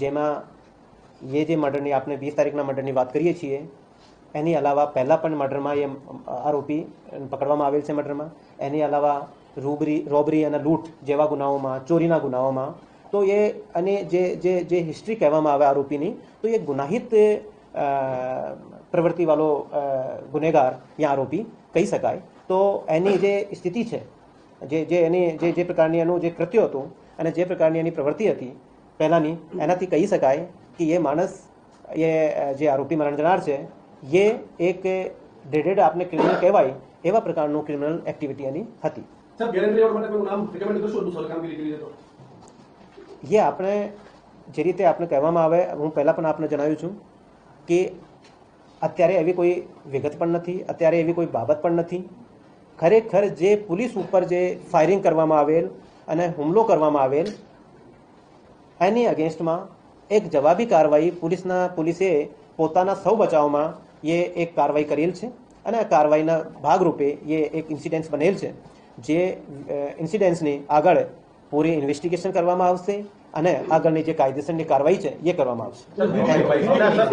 જેમાં એ જે મર્ડરની આપણે વીસ તારીખના મર્ડરની વાત કરીએ છીએ, એની અલાવા પહેલાં પણ મર્ડરમાં એ આરોપી પકડવામાં આવેલ છે મર્ડરમાં. એની અલાવા રૂબરી, રોબરી અને લૂંટ જેવા ગુનાઓમાં, ચોરીના ગુનાઓમાં. તો એ અને જે જે જે હિસ્ટ્રી કહેવામાં આવે આરોપીની, તો એ ગુનાહિત પ્રવૃત્તિવાળો ગુનેગાર, યા આરોપી કહી શકાય. તો એની જે સ્થિતિ છે, જે જે એની, જે જે પ્રકારની એનું જે કૃત્ય હતું અને જે પ્રકારની એની પ્રવૃત્તિ હતી પહેલાંની એનાથી કહી શકાય કે એ માણસ એ જે આરોપી મરણ જનાર છે એ એક ડેડેડ આપને ક્રિમિનલ કહેવાય એવા પ્રકારનું ક્રિમિનલ એક્ટિવિટી એની હતી. એ આપણે જે રીતે આપણે કહેવામાં આવે હું પહેલાં પણ આપને જણાવ્યું છું કે અત્યારે એવી કોઈ વિગત પણ નથી અત્યારે એવી કોઈ બાબત પણ નથી. ખરેખર જે પોલીસ ઉપર જે ફાયરિંગ કરવામાં આવેલ અને હુમલો કરવામાં આવેલ એની અગેન્સ્ટમાં એક જવાબી કાર્યવાહી પોલીસના પોલીસે પોતાના સૌ બચાવમાં એ એક કાર્યવાહી કરેલ છે અને આ કાર્યવાહીના ભાગરૂપે એ એક ઇન્સિડન્સ બનેલ છે, જે ઇન્સિડન્સની આગળ પૂરી ઇન્વેસ્ટિગેશન કરવામાં આવશે અને આગળની જે કાયદેસરની કાર્યવાહી છે એ કરવામાં આવશે.